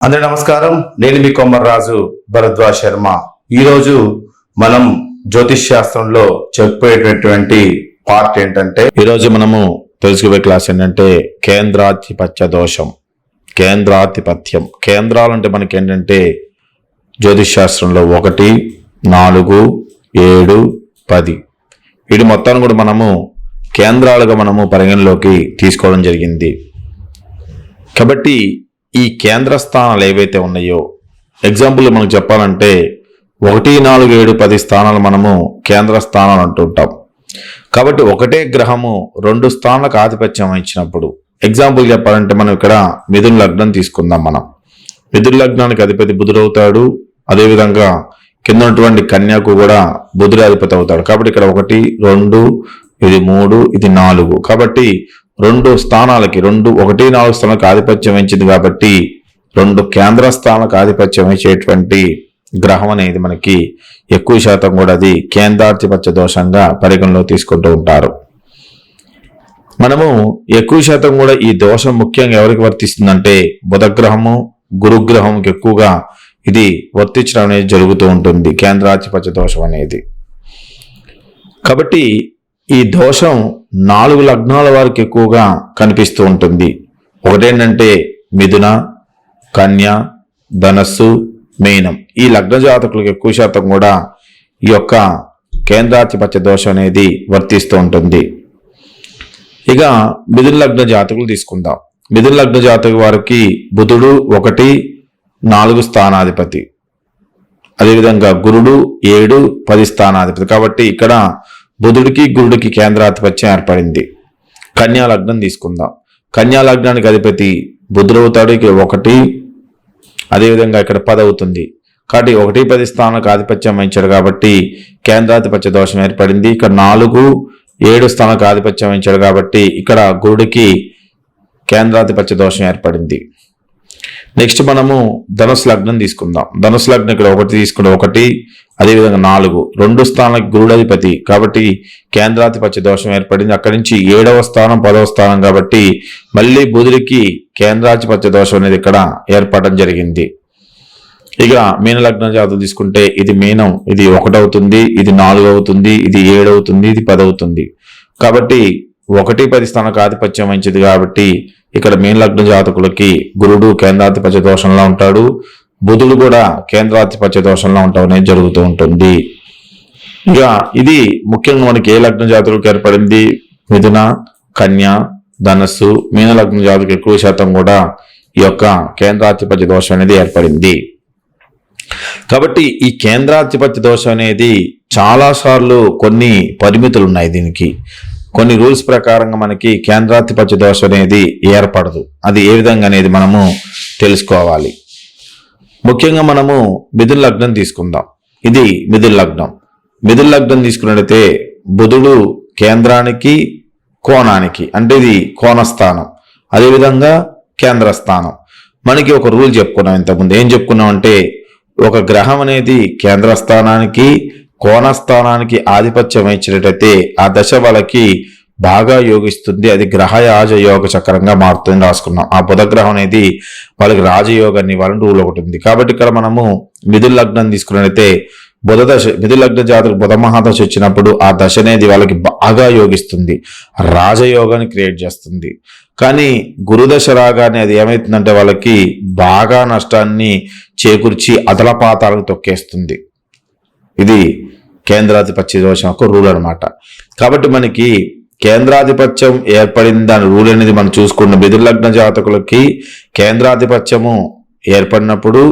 అందరి నమస్కారం. నేను మీ కొమ్మర్రాజు భరద్వాజ్ శర్మ. ఈరోజు మనం జ్యోతిష్ శాస్త్రంలో చెప్పేటటువంటి పార్ట్ ఏంటంటే ఈరోజు మనము తెలుసుకోబోయే క్లాస్ ఏంటంటే కేంద్రాధిపత్య దోషం. కేంద్రాధిపత్యం. కేంద్రాలు అంటే మనకి ఏంటంటే జ్యోతిష్ శాస్త్రంలో ఒకటి నాలుగు ఏడు పది. వీటి మొత్తాన్ని కూడా మనము కేంద్రాలుగా మనము పరిగణలోకి తీసుకోవడం జరిగింది. కాబట్టి ఈ కేంద్ర స్థానాలు ఏవైతే ఉన్నాయో ఎగ్జాంపుల్ మనకు చెప్పాలంటే ఒకటి నాలుగు ఏడు పది స్థానాలు మనము కేంద్ర స్థానాలు అంటుంటాం కాబట్టి ఒకటే గ్రహము రెండు స్థానాలకు ఆధిపత్యం వహించినప్పుడు ఎగ్జాంపుల్ చెప్పాలంటే మనం ఇక్కడ మిథున లగ్నం తీసుకుందాం మనం. మిథున లగ్నానికి అధిపతి బుధుడవుతాడు అదేవిధంగా కింద ఉన్నటువంటి కన్యాకు కూడా బుధుడు అధిపతి అవుతాడు. కాబట్టి ఇక్కడ ఒకటి రెండు ఇది మూడు ఇది నాలుగు. కాబట్టి రెండు స్థానాలకి రెండు ఒకటి నాలుగు స్థానాలకు ఆధిపత్యం వహించింది కాబట్టి రెండు కేంద్ర స్థానాలకు ఆధిపత్యం వహించేటువంటి గ్రహం అనేది మనకి ఎక్కువ శాతం కూడా అది కేంద్రాధిపత్య దోషంగా పరిగణలో తీసుకుంటూ ఉంటారు. మనము ఎక్కువ శాతం కూడా ఈ దోషం ముఖ్యంగా ఎవరికి వర్తిస్తుందంటే బుధగ్రహము గురుగ్రహంకి ఎక్కువగా ఇది వర్తించడం అనేది జరుగుతూ ఉంటుంది కేంద్రాధిపత్య దోషం అనేది. కాబట్టి ఈ దోషం నాలుగు లగ్నాల వారికి ఎక్కువగా కనిపిస్తూ ఉంటుంది. ఒకటేంటంటే మిథున కన్య ధనస్సు మీనం. ఈ లగ్న జాతకులకు ఎక్కువ శాతం కూడా ఈ యొక్క కేంద్రాధిపత్య దోషం అనేది వర్తిస్తూ ఉంటుంది. ఇక మిథున లగ్న జాతకులు తీసుకుందాం. మిథున లగ్న జాతక వారికి బుధుడు ఒకటి నాలుగు స్థానాధిపతి. అదేవిధంగా గురుడు ఏడు పది స్థానాధిపతి. కాబట్టి ఇక్కడ బుధుడికి గురుడికి కేంద్రాధిపత్యం ఏర్పడింది. కన్యా లగ్నం తీసుకుందాం. కన్యా లగ్నానికి అధిపతి బుధుడు అవుతాడు ఇక ఒకటి అదేవిధంగా ఇక్కడ పది అవుతుంది. కాబట్టి ఒకటి పది స్థానాలకు ఆధిపత్యం వహించాడు కాబట్టి కేంద్రాధిపత్య దోషం ఏర్పడింది. ఇక్కడ నాలుగు ఏడు స్థానాలకు ఆధిపత్యం వహించాడు కాబట్టి ఇక్కడ గురుడికి కేంద్రాధిపత్య దోషం ఏర్పడింది. నెక్స్ట్ మనము ధనుసు లగ్నం తీసుకుందాం. ధనుసు లగ్నం ఇక్కడ ఒకటి తీసుకుంటే ఒకటి అదేవిధంగా నాలుగు. రెండు స్థానాలకు గురుడధిపతి. కాబట్టి కేంద్రాధిపత్య దోషం ఏర్పడింది. అక్కడి నుంచి ఏడవ స్థానం పదవ స్థానం కాబట్టి మళ్ళీ బుధుడికి కేంద్రాధిపత్య దోషం అనేది ఇక్కడ ఏర్పడడం జరిగింది. ఇక మీన లగ్నం జాతకం తీసుకుంటే ఇది మీనం. ఇది ఒకటవుతుంది ఇది నాలుగు అవుతుంది ఇది ఏడవుతుంది ఇది పదవుతుంది. కాబట్టి ఒకటి పది స్థానాలకు ఆధిపత్యం మంచిది కాబట్టి ఇక్కడ మీన లగ్న జాతకులకి గురుడు కేంద్రాధిపత్య దోషంలో ఉంటాడు. బుధుడు కూడా కేంద్రాధిపత్య దోషంలో ఉండటం అనేది జరుగుతూ ఉంటుంది. ఇక ఇది ముఖ్యంగా మనకి ఏ లగ్న జాతకులకు ఏర్పడింది? మిథున కన్య ధనస్సు మీన లగ్న జాతకు ఎక్కువ శాతం కూడా ఈ యొక్క కేంద్రాధిపత్య దోషం అనేది ఏర్పడింది. కాబట్టి ఈ కేంద్రాధిపత్య దోషం అనేది చాలాసార్లు కొన్ని పరిమితులు ఉన్నాయి దీనికి. కొన్ని రూల్స్ ప్రకారంగా మనకి కేంద్రాధిపత్య దోషం అనేది ఏర్పడదు. అది ఏ విధంగా అనేది మనము తెలుసుకోవాలి. ముఖ్యంగా మనము మిథున లగ్నం తీసుకుందాం. ఇది మిథున లగ్నం. మిథున లగ్నం తీసుకున్నట్టయితే బుధుడు కేంద్రానికి కోణానికి అంటే ఇది కోణస్థానం. అదేవిధంగా కేంద్ర స్థానం మనకి ఒక రూల్ చెప్పుకున్నాం ఇంతకుముందు. ఏం చెప్పుకున్నాం అంటే ఒక గ్రహం అనేది కేంద్ర స్థానానికి కోణస్థానానికి ఆధిపత్యం ఇచ్చినట్టయితే ఆ దశ వాళ్ళకి బాగా యోగిస్తుంది. అది గ్రహ యోగ చక్రంగా మారుతుంది రాసుకున్నాం. ఆ బుధగ్రహం అనేది వాళ్ళకి రాజయోగాన్ని ఇవ్వాలని రూల్ ఒకటి ఉంది. కాబట్టి ఇక్కడ మనము మిథుల లగ్నం తీసుకున్నట్టయితే బుధ దశ మిథున జాతకు బుధ మహాదశ వచ్చినప్పుడు ఆ దశ అనేది వాళ్ళకి బాగా యోగిస్తుంది. రాజయోగాన్ని క్రియేట్ చేస్తుంది. కానీ గురుదశ రాగానే అది ఏమవుతుందంటే వాళ్ళకి బాగా నష్టాన్ని చేకూర్చి అదలపాతాలకు తొక్కేస్తుంది. ఇది కేంద్రాధిపత్య దోషం యొక్క రూల్ అనమాట కాబట్టి మనకి కేంద్రాధిపత్యం ఏర్పడింది దాని రూల్ అనేది మనం చూసుకున్న బిదుర్లగ్న లగ్న జాతకులకి కేంద్రాధిపత్యము ఏర్పడినప్పుడు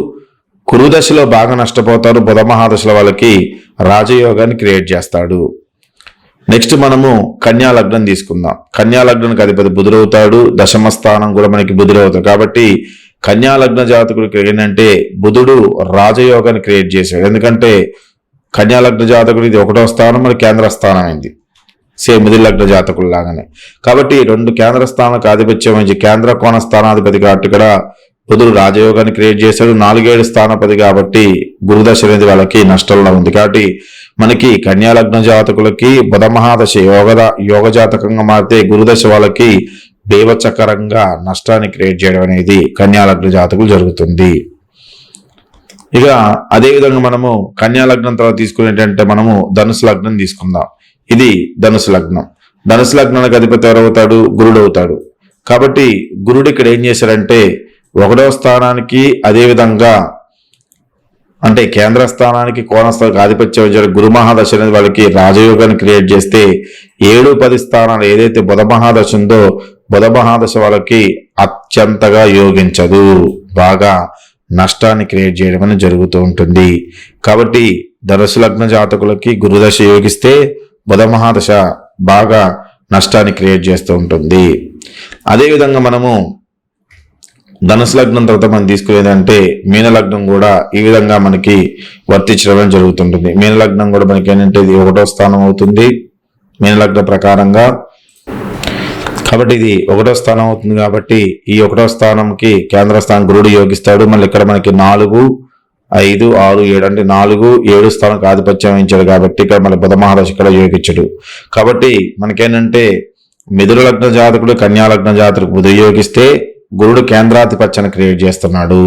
కురుదశలో బాగా నష్టపోతారు బుధ మహాదశల వాళ్ళకి రాజయోగాన్ని క్రియేట్ చేస్తాడు. నెక్స్ట్ మనము కన్యా లగ్నం తీసుకుందాం. కన్యా లగ్నానికి అధిపతి బుధుడవుతాడు దశమ స్థానం కూడా మనకి బుధుడవుతాడు కాబట్టి కన్యా లగ్న జాతకుడికి ఏంటంటే బుధుడు రాజయోగాన్ని క్రియేట్ చేశాడు. ఎందుకంటే కన్యాలగ్న జాతకుడు ఇది ఒకటో స్థానం మరి కేంద్ర స్థానం అయింది సేమ్ మిథున లగ్న జాతకులు లాగానే. కాబట్టి రెండు కేంద్ర స్థానాలకు ఆధిపత్యం వహించి కేంద్ర కోణ స్థానాధిపతి కాబట్టి ఇక్కడ బుధుడు రాజయోగాన్ని క్రియేట్ చేశాడు. నాలుగేడు స్థానపతి కాబట్టి గురుదశ అనేది వాళ్ళకి నష్టంలో ఉంది. కాబట్టి మనకి కన్యాలగ్న జాతకులకి బుధ మహాదశ యోగ యోగ జాతకంగా మారితే గురుదశ వాళ్ళకి బేవచకరంగా నష్టాన్ని క్రియేట్ చేయడం అనేది కన్యాలగ్న జాతకులు జరుగుతుంది. ఇక అదేవిధంగా మనము కన్యా లగ్నం తర్వాత తీసుకునేటంటే మనము ధనుసు లగ్నం తీసుకుందాం. ఇది ధనుసు లగ్నం. ధనుసు లగ్నానికి అధిపతి ఎవరవుతాడు? గురుడు అవుతాడు. కాబట్టి గురుడు ఇక్కడ ఏం చేశాడంటే ఒకటవ స్థానానికి అదే విధంగా అంటే కేంద్ర స్థానానికి కోణస్థానికి ఆధిపత్యం వహించిన గురు మహాదశ అనేది వాళ్ళకి రాజయోగాన్ని క్రియేట్ చేస్తే ఏడు పది స్థానాలు ఏదైతే బుధ మహాదశ ఉందో బుధ మహాదశ వాళ్ళకి అత్యంతగా యోగించదు. బాగా నష్టాన్ని క్రియేట్ చేయడం అనేది జరుగుతూ ఉంటుంది. కాబట్టి ధనుసు లగ్న జాతకులకి గురుదశ యోగిస్తే బుధ మహాదశ బాగా నష్టాన్ని క్రియేట్ చేస్తూ ఉంటుంది. అదేవిధంగా మనము ధనుసు లగ్నం తర్వాత మనం తీసుకునేదంటే మీన లగ్నం కూడా ఈ విధంగా మనకి వర్తించడం జరుగుతుంటుంది మీన లగ్నం కూడా మనకి ఏంటంటే ఇది ఒకటో స్థానం అవుతుంది. మీనలగ్నం ప్రకారంగా కాబట్టి ఇది ఒకటో స్థానం అవుతుంది కాబట్టి ఈ ఒకటో స్థానంకి కేంద్ర స్థానం గురుడు యోగిస్తాడు. మళ్ళీ ఇక్కడ మనకి నాలుగు ఐదు ఆరు ఏడు అంటే నాలుగు ఏడు స్థానం ఆధిపత్యం వహించాడు కాబట్టి ఇక్కడ మళ్ళీ బుధ మహారాజు ఇక్కడ యోగించడు. కాబట్టి మనకేంటంటే మిథున లగ్న జాతకుడు కన్యా లగ్న జాతకుడు బుధ యోగిస్తే గురుడు కేంద్రాధిపత్యాన్ని క్రియేట్ చేస్తున్నాడు.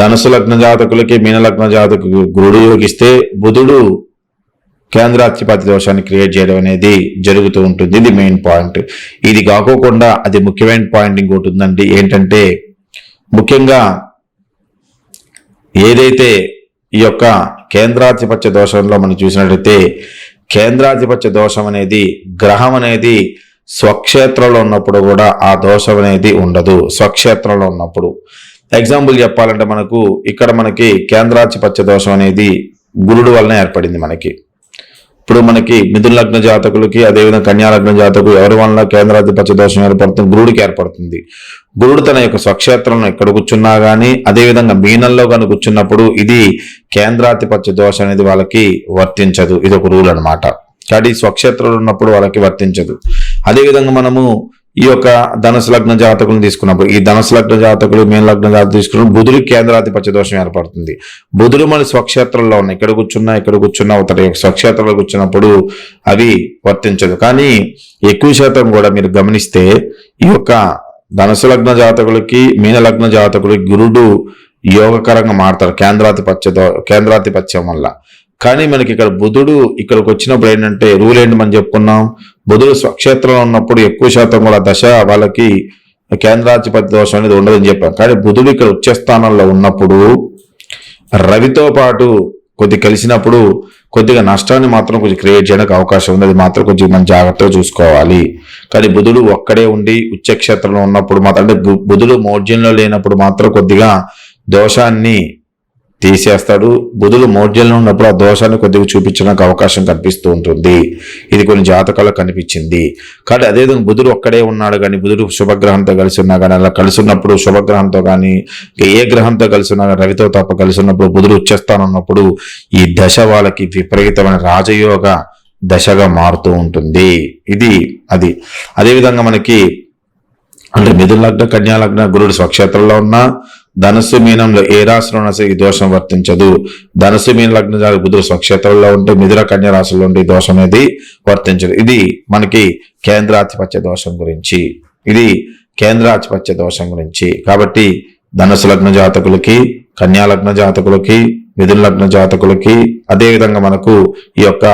ధనుసు లగ్న జాతకులకి మీన లగ్న జాతకు గురుడు యోగిస్తే బుధుడు కేంద్రాధిపతి దోషాన్ని క్రియేట్ చేయడం అనేది జరుగుతూ ఉంటుంది. ఇది మెయిన్ పాయింట్ ఇది కాకోకుండా అది ముఖ్యమైన పాయింట్ ఇంకోటి ఉందండి. ఏంటంటే ముఖ్యంగా ఏదైతే ఈ యొక్క కేంద్రాధిపత్య దోషంలో మనం చూసినట్లయితే కేంద్రాధిపత్య దోషం అనేది గ్రహం అనేది స్వక్షేత్రంలో ఉన్నప్పుడు కూడా ఆ దోషం అనేది ఉండదు. స్వక్షేత్రంలో ఉన్నప్పుడు. ఎగ్జాంపుల్ చెప్పాలంటే మనకు ఇక్కడ మనకి కేంద్రాధిపత్య దోషం అనేది గురుడు వలన ఏర్పడింది మనకి. ఇప్పుడు మనకి మిథున లగ్న జాతకులకి అదేవిధంగా కన్యా లగ్న జాతకు ఎవరి వలన కేంద్రాధిపత్య దోషం ఏర్పడుతుంది? గురుడికి ఏర్పడుతుంది. గురుడు తన యొక్క స్వక్షేత్రంలో ఎక్కడ కూర్చున్నా కానీ అదేవిధంగా మీనంలో కనుక కూర్చున్నప్పుడు ఇది కేంద్రాధిపత్య దోషం అనేది వాళ్ళకి వర్తించదు. ఇది ఒక రూల్ అన్నమాట. కాబట్టి స్వక్షేత్రంలో ఉన్నప్పుడు వాళ్ళకి వర్తించదు. అదేవిధంగా మనము ఈ యొక్క ధనుసు లగ్న జాతకులను తీసుకున్నప్పుడు ఈ ధనుసు లగ్న జాతకులు మీన లగ్న జాతకులు తీసుకున్నప్పుడు బుధుడు కేంద్రాధిపత్య దోషం ఏర్పడుతుంది. బుధుడు మన స్వక్షేత్రంలో ఉన్న ఇక్కడ కూర్చున్నా ఇక్కడ కూర్చున్నా ఒకటి స్వక్షేత్రంలో కూర్చున్నప్పుడు అవి వర్తించదు. కానీ ఎక్కువ శాతం కూడా మీరు గమనిస్తే ఈ యొక్క ధనుసు లగ్న జాతకులకి మీన లగ్న జాతకులకి గురుడు యోగకరంగా మారుతారు కేంద్రాధిపత్య కేంద్రాధిపత్యం వల్ల. కానీ మనకి ఇక్కడ బుధుడు ఇక్కడికి వచ్చినప్పుడు ఏంటంటే రూల్ ఏంటి మనం చెప్పుకున్నాం? బుధుడు స్వక్షేత్రంలో ఉన్నప్పుడు ఎక్కువ శాతం కూడా దశ వాళ్ళకి కేంద్రాధిపతి దోషం అనేది ఉండదని చెప్పాం. కానీ బుధుడు ఇక్కడ ఉచ్చ స్థానంలో ఉన్నప్పుడు రవితో పాటు కొద్ది కలిసినప్పుడు కొద్దిగా నష్టాన్ని మాత్రం కొంచెం క్రియేట్ చేయడానికి అవకాశం ఉంది. అది మాత్రం కొంచెం మనం జాగ్రత్తగా చూసుకోవాలి. కానీ బుధుడు ఒక్కడే ఉండి ఉచ్చక్షేత్రంలో ఉన్నప్పుడు మాత్రం అంటే బు- బుధుడు మౌర్జంలో లేనప్పుడు మాత్రం కొద్దిగా దోషాన్ని తీసేస్తాడు. బుధుడు మౌర్జంలో ఉన్నప్పుడు ఆ దోషాన్ని కొద్దిగా చూపించడానికి అవకాశం కనిపిస్తూ ఉంటుంది. ఇది కొన్ని జాతకాల్లో కనిపించింది. కాబట్టి అదేవిధంగా బుధుడు ఒక్కడే ఉన్నాడు కానీ బుధుడు శుభగ్రహంతో కలిసి ఉన్నా కానీ అలా కలిసి ఉన్నప్పుడు శుభగ్రహంతో కానీ ఏ గ్రహంతో కలిసి ఉన్నా కానీ రవితో తప్ప కలిసి ఉన్నప్పుడు బుధుడు ఉచ్చస్థానం ఉన్నప్పుడు ఈ దశ వాళ్ళకి విపరీతమైన రాజయోగ దశగా మారుతూ ఉంటుంది. ఇది అది. అదేవిధంగా మనకి అంటే మిథున లగ్న కన్యా లగ్న గురుడు స్వక్షేత్రంలో ఉన్న ధనుసు మీనంలో ఏ రాశిలో ఈ దోషం వర్తించదు. ధనుసు మీన లగ్న జాతక బుధుడు స్వక్షేత్రంలో ఉంటే మిథున కన్య రాశుల్లో ఉంటే ఈ దోషం అనేది వర్తించదు. ఇది మనకి కేంద్రాధిపత్య దోషం గురించి. ఇది కేంద్రాధిపత్య దోషం గురించి. కాబట్టి ధనుసు లగ్న జాతకులకి కన్యా లగ్న జాతకులకి మిథున లగ్న జాతకులకి అదేవిధంగా మనకు ఈ యొక్క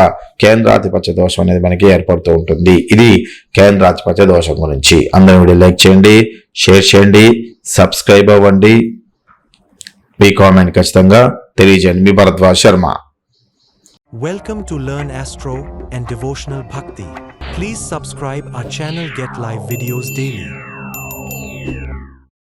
కేంద్రాధిపత్య దోషం అనేది మనకి ఏర్పడుతూ ఉంటుంది. ఇది కేంద్రాధిపత్య దోషం గురించి. అందరూ వీడియో లైక్ చేయండి షేర్ చేయండి. సబ్స్క్రైబ్ అవ్వండి మీ కామెంట్ ఖచ్చితంగా తెలియజేయండి మీ Bharadwaj Sharma Welcome to Learn Astro and Devotional Bhakti. Please subscribe our channel Get Live videos daily.